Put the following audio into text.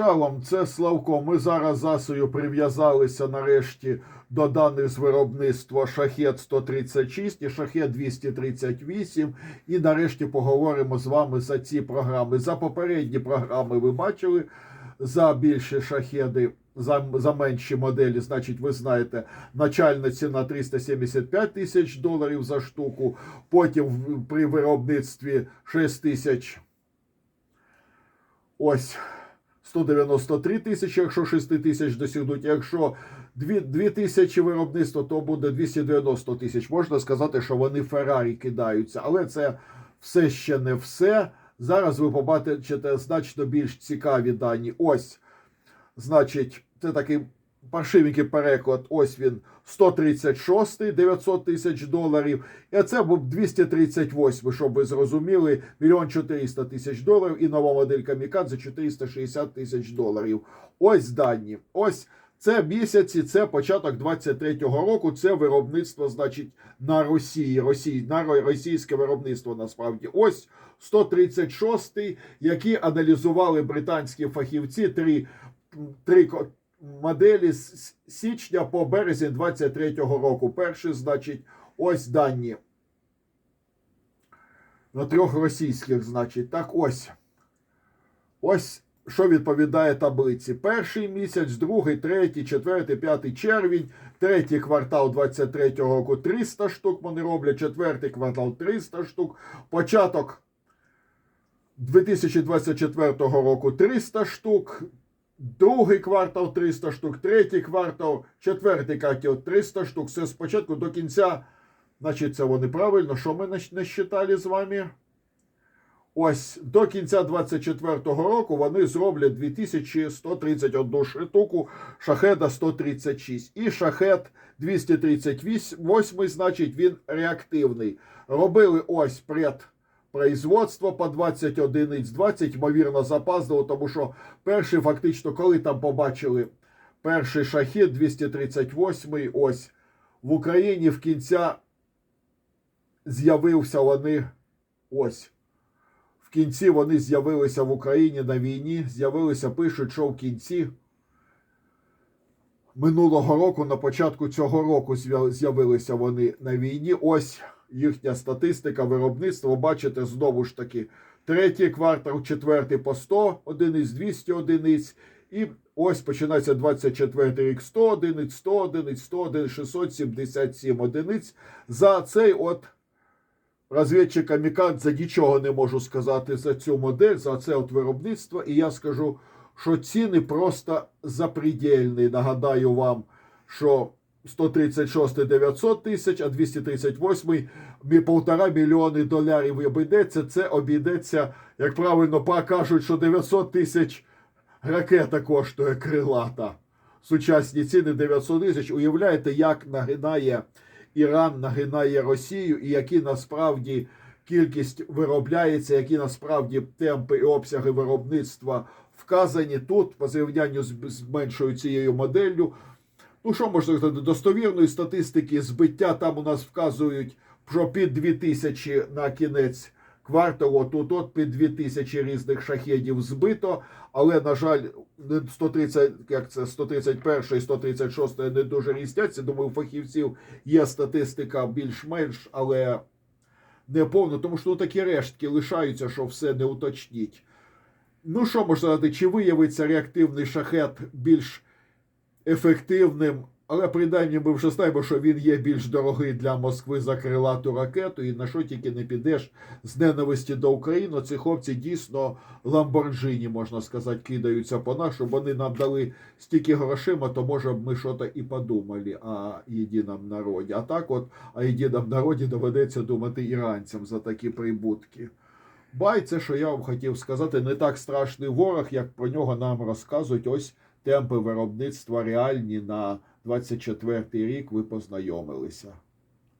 Шалом, це Славко. Ми зараз з Асою прив'язалися нарешті до даних з виробництва Шахет 136 і Шахет 238. І нарешті поговоримо з вами за ці програми. За попередні програми ви бачили за більші шахеди. За, за менші моделі, значить, ви знаєте, начальна ціна 375 тисяч доларів за штуку, потім при виробництві 6 тисяч ось 193 тисячі, якщо 6 тисяч досягнуть. Якщо 2, 2 тисячі виробництва, то буде 290 тисяч. Можна сказати, що вони Феррарі кидаються, але це все ще не все. Зараз ви побачите значно більш цікаві дані. Ось, значить, це такий паршивенький переклад. Ось він 136 900 тисяч доларів. І це був 238, щоб ви зрозуміли, мільйон 400 тисяч доларів і нова модель Камікадзе 460 тисяч доларів. Ось дані. Ось це місяці, це початок 23-го року. Це виробництво, значить, на Росії. Росії на російське виробництво насправді. Ось 136-й, які аналізували британські фахівці три, три моделі з січня по березень 23-го року. Перший, значить, ось дані. На трьох російських, значить. Так ось. Ось що відповідає таблиці. Перший місяць, другий, третій, четвертий, п'ятий червень, третій квартал 23-го року 300 штук вони роблять, четвертий квартал 300 штук, початок 2024 року 300 штук, другий квартал 300 штук, третій квартал, четвертий квартал 300 штук. Все спочатку до кінця, значить, це вони правильно, що ми не считали з вами? Ось до кінця 24-го року вони зроблять 2131 штуку шахеда 136. І шахет 238, значить, він реактивний. Робили ось предпроизводство по 20 одиниць, 20, ймовірно, запаздало, тому що перший фактично, коли там побачили перший шахет 238, ось в Україні в кінця з'явився вони ось. В кінці вони з'явилися в Україні на війні. З'явилися, пишуть, що в кінці минулого року, на початку цього року з'явилися вони на війні. Ось їхня статистика виробництва. Бачите, знову ж таки, третій квартал, четвертий по 100 одиниць, 200 одиниць. І ось починається 24 рік 100 одиниць, 100 одиниць, 100 одиниць, 677 одиниць. За цей от розвідчик Камікадзе нічого не можу сказати за цю модель, за це от виробництво. І я скажу, що ціни просто запредельні. Нагадаю вам, що 136 900 тисяч, а 238 мі- півтора мільйони доларів обійдеться. Це обійдеться, як правильно покажуть, що 900 тисяч ракета коштує крилата. Сучасні ціни 900 тисяч. Уявляєте, як нагинає Іран, нагинає Росію, і які насправді кількість виробляється, які насправді темпи і обсяги виробництва вказані тут по зрівнянню з меншою цією моделлю. Ну, що можна сказати, достовірної статистики збиття там у нас вказують, що під 2000 на кінець кварталу, тут от під 2000 різних шахедів збито, але, на жаль, 130, як це, 131 і 136 не дуже різняться. Думаю, у фахівців є статистика більш-менш, але не повна, тому що ну, такі рештки лишаються, що все не уточніть. Ну, що можна сказати, чи виявиться реактивний шахет більш ефективним, але принаймні ми вже знаємо, що він є більш дорогий для Москви за крилату ракету, і на що тільки не підеш з ненависті до України. Ці хлопці дійсно ламборджині, можна сказати, кидаються по нас, щоб вони нам дали стільки грошима, то може б ми щось і подумали о єдиному народі. А так, от о єдиному народі доведеться думати іранцям за такі прибутки. Бай, це що я вам хотів сказати, не так страшний ворог, як про нього нам розказують. Ось темпи виробництва реальні на 24 рік ви познайомилися.